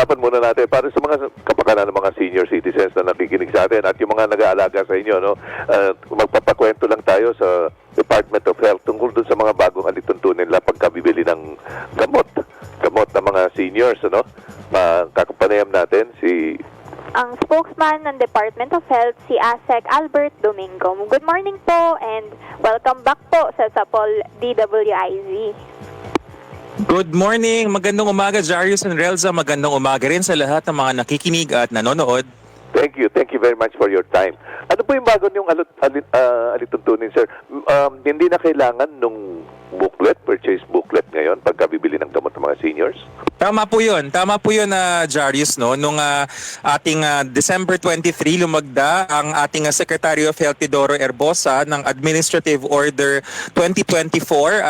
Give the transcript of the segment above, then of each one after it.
pag-usapan muna natin para sa mga kapakanan ng mga senior citizens na nakikinig sa atin at yung mga nag-aalaga sa inyo, no? Uh, magpapakwento lang tayo sa Department of Health tungkol dun sa mga bagong alituntunin nila pagkabibili ng gamot. Gamot ng mga seniors, ano? Makakapanayam natin si ang spokesman ng Department of Health, si ASEC Albert Domingo. Good morning po and welcome back po sa Sapol DWIZ. Good morning, magandang umaga Jarius and Relza, magandang umaga rin sa lahat ng mga nakikinig at nanonood. Thank you. Thank you very much for your time. Ano po yung bago niyong alit, alit, ah, alituntunin, sir? Um, hindi na kailangan nung booklet, purchase booklet ngayon pagka bibili ng gamot ng mga seniors? Tama po yun. Tama po yun, na Jarius. No? Nung ah, ating ah, December 23, lumagda ang ating ah, Secretary of Health, Tidoro Erbosa, ng Administrative Order 2024-17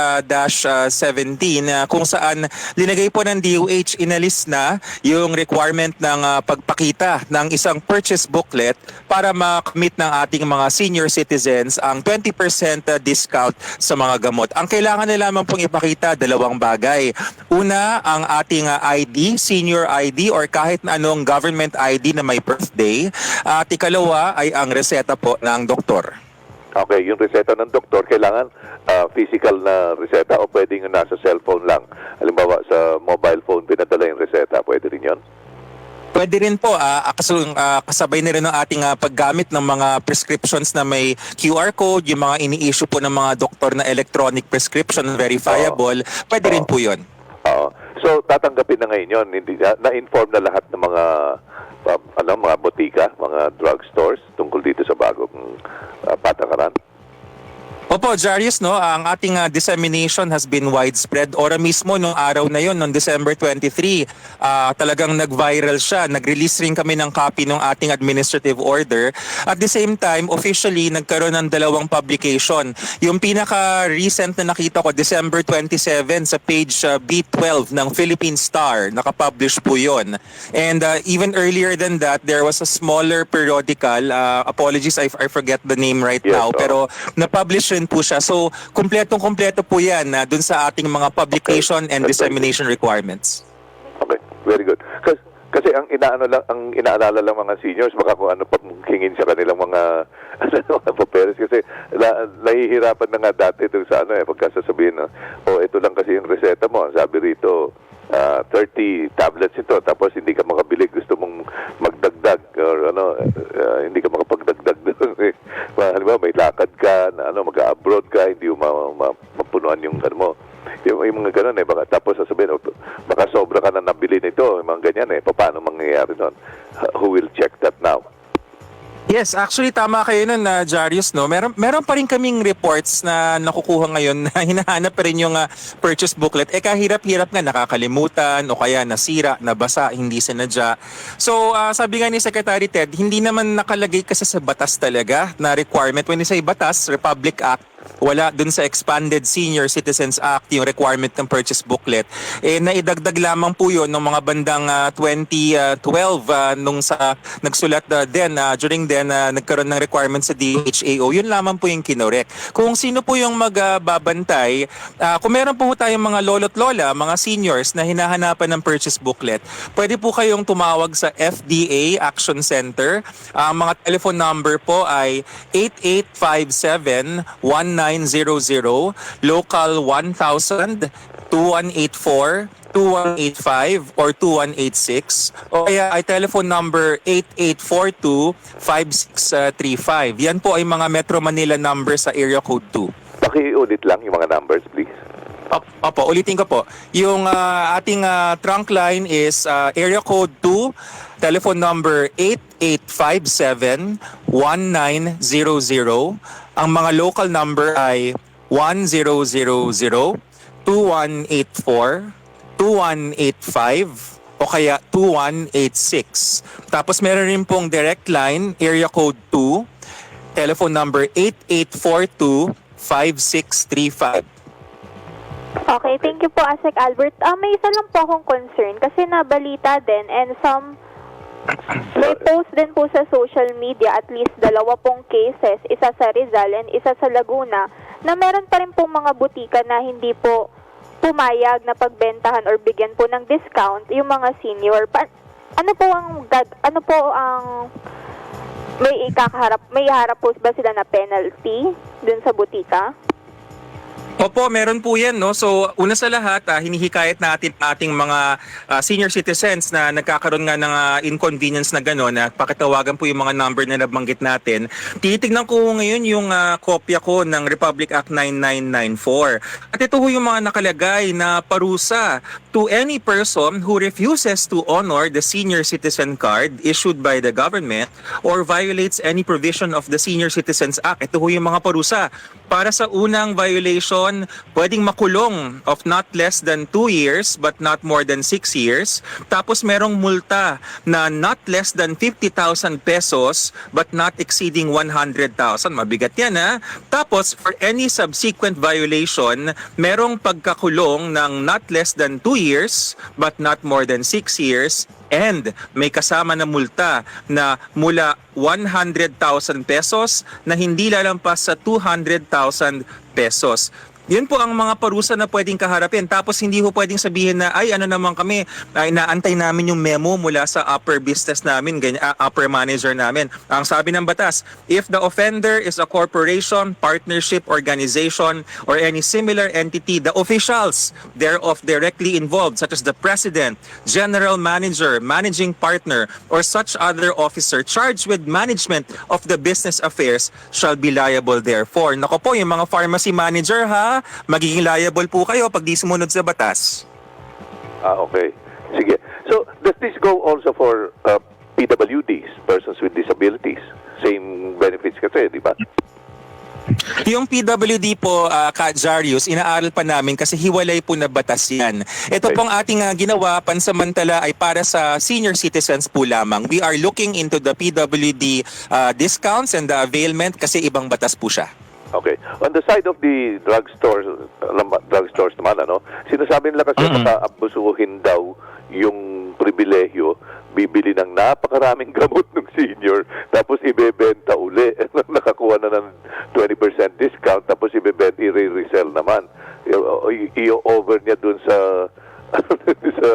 ah, kung saan linagay po ng DOH, inalis na yung requirement ng ah, pagpakita ng isang purchase booklet para makamit ng ating mga senior citizens ang 20% ah, discount sa mga gamot. Ang kailangan nila lamang pong ipakita, dalawang bagay. Una, ang ating ah, ID, senior ID or kahit na anong government ID na may birthday. At ikalawa ay ang reseta po ng doktor. Okay, yung reseta ng doktor, kailangan ah, physical na reseta o pwedeng nasa cellphone lang. Halimbawa, sa mobile phone, pinadala yung reseta. Pwede rin yun? Pwede rin po ah, kasabay na rin ng ating ah, paggamit ng mga prescriptions na may QR code, yung mga ini-issue po ng mga doktor na electronic prescription verifiable, pwede rin po 'yon. Oo. So, tatanggapin na ngayon yun. Hindi, na- na-inform na lahat ng mga uh, ano, mga botika, mga drugstores tungkol dito sa bagong ah, patakaran. Opo, Jarius, no, ang ating ah, dissemination has been widespread. Ora mismo nung araw na yon, noong December 23, ah, talagang nag-viral siya. Nag-release rin kami ng copy ng ating administrative order. At the same time, officially, nagkaroon ng dalawang publication. Yung pinaka-recent na nakita ko, December 27, sa page ah, B12 ng Philippine Star. Nakapublish po yon. And ah, even earlier than that, there was a smaller periodical. ah, apologies, I, I forget the name right Yes, now. oo. Pero na-publish rin po siya. So, kumpletong-kumpleto po yan na dun sa ating mga publication and dissemination requirements. Okay, very good. Kasi, kasi ang inaano lang ang inaalala lang mga seniors baka kung ano pa hingin sa kanilang mga ano mga papeles kasi na, nahihirapan na nga dati ito sa ano eh pagka sasabihin na oh ito lang kasi yung reseta mo sabi rito ah, 30 tablets ito tapos hindi ka makabili gusto mong magdagdag or ano ah, hindi ka makapagdagdag doon eh. Ma- halimbawa may lakad ka na ano mag-abroad ka hindi mo ma- ma- mapunuan yung ano mo yung, yung mga ganun eh, baka, tapos sasabihin, oh, baka sobra ka na nabili nito, mga ganyan eh, paano mangyayari nun? Uh, who will check that now? Yes, actually tama kayo nun na Jarius no. Meron meron pa rin kaming reports na nakukuha ngayon na hinahanap pa rin yung ah, purchase booklet. Eh kahirap-hirap nga nakakalimutan o kaya nasira, nabasa, hindi sinadya. So ah, sabi nga ni Secretary Ted, hindi naman nakalagay kasi sa batas talaga na requirement when you say batas, Republic Act wala dun sa Expanded Senior Citizens Act yung requirement ng purchase booklet. Eh naidagdag lamang po yun ng mga bandang ah, 2012 ah, nung sa nagsulat na din ah, during then ah, nagkaroon ng requirement sa DHAO. Yun lamang po yung kinorek. Kung sino po yung magbabantay, ah, kung meron po tayong mga lolo't lola, mga seniors na hinahanapan ng purchase booklet, pwede po kayong tumawag sa FDA Action Center. Ang mga telephone number po ay 8857-1900, local 1000, 2184, 2185 or 2186 o kaya ay telephone number 8842-5635. Yan po ay mga Metro Manila number sa area code 2. Pakiulit lang yung mga numbers, please. Op- Opo, ulitin ko po. Yung ah, ating ah, trunk line is ah, area code 2, telephone number 8857-1900. Ang mga local number ay 1000, 2184, 2185, o kaya 2186. Tapos meron rin pong direct line, area code 2, telephone number 8842-5635. Okay, thank you po ASEC Albert. Ah, may isa lang po akong concern kasi nabalita din and some may post din po sa social media at least dalawa pong cases, isa sa Rizal and isa sa Laguna, na meron pa rin pong mga butika na hindi po pumayag na pagbentahan or bigyan po ng discount yung mga senior. Pa- ano po ang ano po ang may ikakaharap may harap po ba sila na penalty dun sa butika? Opo, meron po yan. No? So, una sa lahat, ah, hinihikayat natin ating mga ah, senior citizens na nagkakaroon nga ng ah, inconvenience na gano'n, na pakitawagan po yung mga number na nabanggit natin. Titignan ko ngayon yung ah, kopya ko ng Republic Act 9994. At ito ho yung mga nakalagay na parusa to any person who refuses to honor the senior citizen card issued by the government or violates any provision of the Senior Citizens Act. Ito ho yung mga parusa. Para sa unang violation, pwedeng makulong of not less than 2 years but not more than 6 years. Tapos merong multa na not less than 50,000 pesos but not exceeding 100,000. Mabigat yan ha. Tapos for any subsequent violation, merong pagkakulong ng not less than 2 years but not more than 6 years and may kasama na multa na mula 100,000 pesos na hindi lalampas sa 200,000 pesos. Yun po ang mga parusa na pwedeng kaharapin. Tapos hindi ho pwedeng sabihin na, ay ano naman kami, ay naantay namin yung memo mula sa upper business namin, ganyan, ah, upper manager namin. Ang sabi ng batas, if the offender is a corporation, partnership, organization, or any similar entity, the officials thereof directly involved, such as the president, general manager, managing partner, or such other officer charged with management of the business affairs shall be liable therefore. Nako po, yung mga pharmacy manager ha, magiging liable po kayo pag di sumunod sa batas. Ah, okay. Sige. So, does this go also for uh, PWDs, persons with disabilities? Same benefits kasi, di ba? Yung PWD po, uh, Ka Jarius, inaaral pa namin kasi hiwalay po na batas yan. Ito Okay. pong ating ah, ginawa, pansamantala ay para sa senior citizens po lamang. We are looking into the PWD ah, discounts and the availment kasi ibang batas po siya. Okay. On the side of the ba- drugstores naman, ano, sinasabi nila kasi Mhm. abusuhin daw yung pribilehyo, bibili ng napakaraming gamot ng senior, tapos ibebenta uli. Nakakuha na ng 20% discount, tapos ibebenta, i-resell naman. I-over niya dun sa sa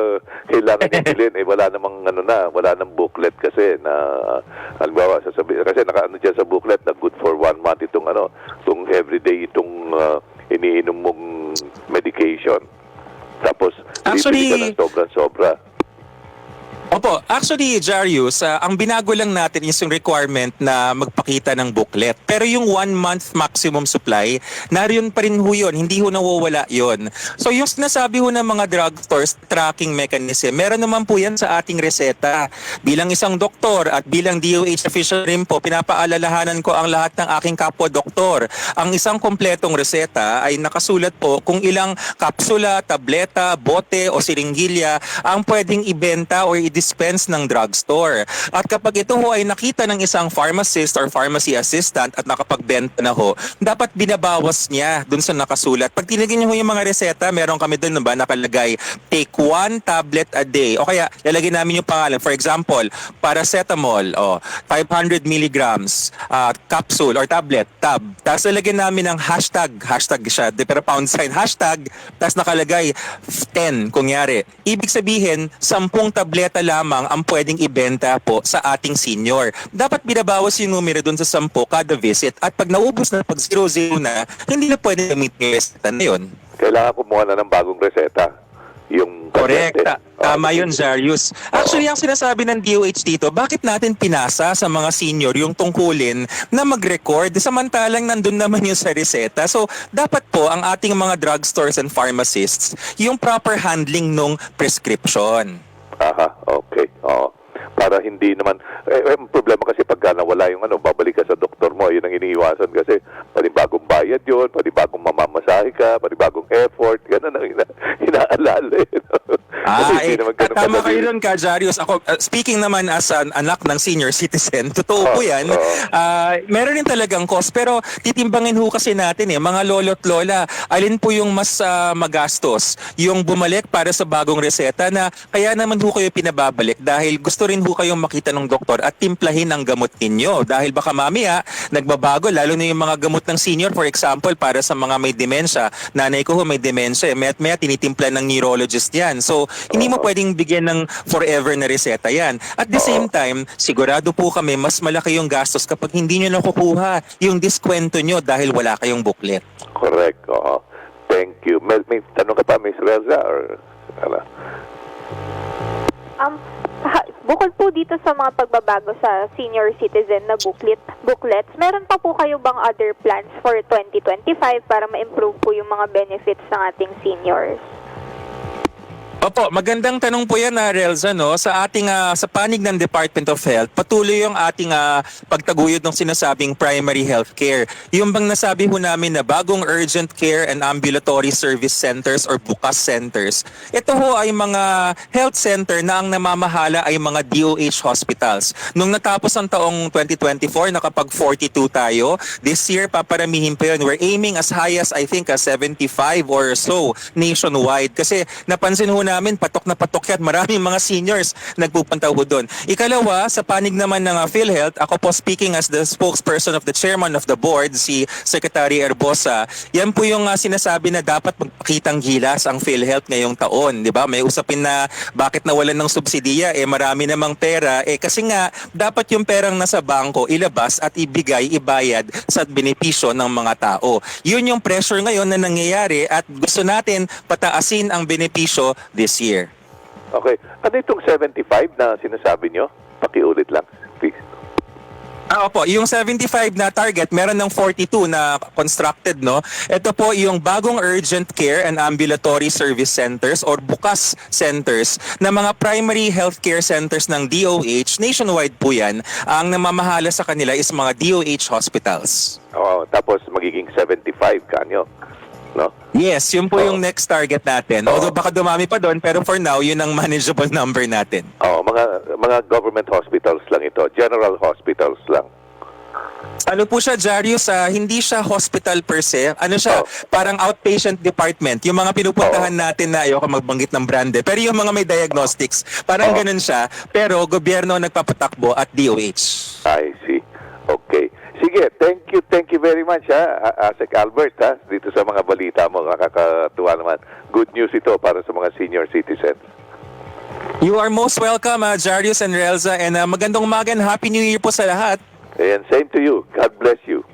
kailangan niya bilhin eh wala namang ano na wala nang booklet kasi na halimbawa sasabi kasi nakaano diyan sa booklet na good for one month itong ano itong everyday itong ah, iniinom mong medication. Tapos Actually- bibili ka ng sobra-sobra Opo, actually Jarius, ah, ang binago lang natin is yung requirement na magpakita ng booklet. Pero yung one month maximum supply, nariyon pa rin ho yun, hindi ho nawawala yun. So yung sinasabi ho ng mga drugstores tracking mechanism, meron naman po yan sa ating reseta. Bilang isang doktor at bilang DOH official rin po, pinapaalalahanan ko ang lahat ng aking kapwa-doktor. Ang isang kompletong reseta ay nakasulat po kung ilang kapsula, tableta, bote o siringgilya ang pwedeng ibenta or i-dispense ng drugstore. At kapag ito ho ay nakita ng isang pharmacist or pharmacy assistant at nakapagbenta na ho, dapat binabawas niya dun sa nakasulat. Pag tinignan niyo ho yung mga reseta, meron kami dun ba nakalagay, take one tablet a day. O kaya, lalagay namin yung pangalan. For example, paracetamol, o 500 milligrams, ah, capsule or tablet, tab. Tapos lalagyan namin ng hashtag, hashtag siya, pero pound sign, hashtag, tapos nakalagay 10, kunyari. Ibig sabihin, 10 tableta lamang ang pwedeng ibenta po sa ating senior. Dapat binabawas yung numero dun sa 10 kada visit at pag naubos na, pag 0-0 na, hindi na pwede gamitin yung reseta na yun. kailangan kumuha na ng bagong reseta yung Correct. Ta- Tama yun, Jarius. Actually, ang sinasabi ng DOH dito, bakit natin pinasa sa mga senior yung tungkulin na mag-record samantalang nandun naman yun sa reseta. So, dapat po ang ating mga drugstores and pharmacists yung proper handling nung prescription. Aha, okay. Oo. Para hindi naman, eh, eh, problema kasi pagka nawala yung ano, babalik ka sa doktor mo, yun ang iniiwasan kasi panibagong bayad yun, panibagong mamamasahe ka, panibagong effort, ganun ang ina, inaalala. eh, Ah, eh, ganun tama kayo nun ka, Jarius. Ako, uh, speaking naman as an anak ng senior citizen, totoo po Oo, yan. oo. Ah, meron rin talagang cost, pero titimbangin ho kasi natin eh, mga lolo't lola, alin po yung mas ah, magastos? Yung bumalik para sa bagong reseta na kaya naman ho kayo pinababalik dahil gusto rin ho kayong makita ng doktor at timplahin ang gamot ninyo dahil baka mamaya nagbabago lalo na yung mga gamot ng senior for example para sa mga may demensya. Nanay ko ho may demensya, eh, mayat maya tinitimpla ng neurologist yan. So hindi mo pwedeng bigyan ng forever na reseta yan. At the same time, sigurado po kami mas malaki yung gastos kapag hindi nyo nakukuha yung diskwento nyo dahil wala kayong booklet. Correct, oo. Thank you. May, may tanong ka pa, Miss Relza? Or, ano? Um, ha- bukod po dito sa mga pagbabago sa senior citizen na booklet, booklets, meron pa po kayo bang other plans for 2025 para ma-improve po yung mga benefits ng ating seniors? Opo, magandang tanong po yan, uh, Relza, no? Sa ating ah, sa panig ng Department of Health, patuloy yung ating ah, pagtaguyod ng sinasabing primary health care. Yung bang nasabi ho namin na bagong urgent care and ambulatory service centers or bukas centers. Ito ho ay mga health center na ang namamahala ay mga DOH hospitals. Nung natapos ang taong 2024, nakapag 42 tayo. This year, paparamihin pa yun. We're aiming as high as I think ah, 75 or so nationwide. Kasi napansin ho namin, patok na patok yan. Maraming mga seniors nagpupunta ho doon. Ikalawa, sa panig naman ng uh, PhilHealth, ako po speaking as the spokesperson of the chairman of the board, si Secretary Erbosa, yan po yung uh, sinasabi na dapat magpakitang gilas ang PhilHealth ngayong taon. Di ba? May usapin na bakit nawalan ng subsidiya, eh marami namang pera. Eh kasi nga, dapat yung perang nasa bangko ilabas at ibigay, ibayad sa benepisyo ng mga tao. Yun yung pressure ngayon na nangyayari at gusto natin pataasin ang benepisyo this year. Okay. Ano itong 75 na sinasabi nyo? Pakiulit lang, please. Ah, opo, yung 75 na target, meron ng 42 na constructed, no? Ito po yung bagong urgent care and ambulatory service centers or bukas centers na mga primary healthcare centers ng DOH. Nationwide po yan. Ang namamahala sa kanila is mga DOH hospitals. Oo, tapos magiging 75 kanyo. No? Yes, yun po Oo. yung next target natin. Although baka dumami pa doon, pero for now, yun ang manageable number natin. Oo, mga mga government hospitals lang ito. General hospitals lang. Ano po siya, Jarius, ah, hindi siya hospital per se. Ano siya, Oh. parang outpatient department. Yung mga pinupuntahan natin na ayoko magbanggit ng brande. Pero yung mga may diagnostics, parang Oh. ganun siya. Pero gobyerno ang nagpapatakbo at DOH. I see. Okay. Sige, thank you, thank you very much ha, Asek Albert ha, dito sa mga balita mo, nakakatuwa naman. Good news ito para sa mga senior citizens. You are most welcome, ah, Jarius and Relza. And ah, magandang umaga and Happy New Year po sa lahat. And same to you. God bless you.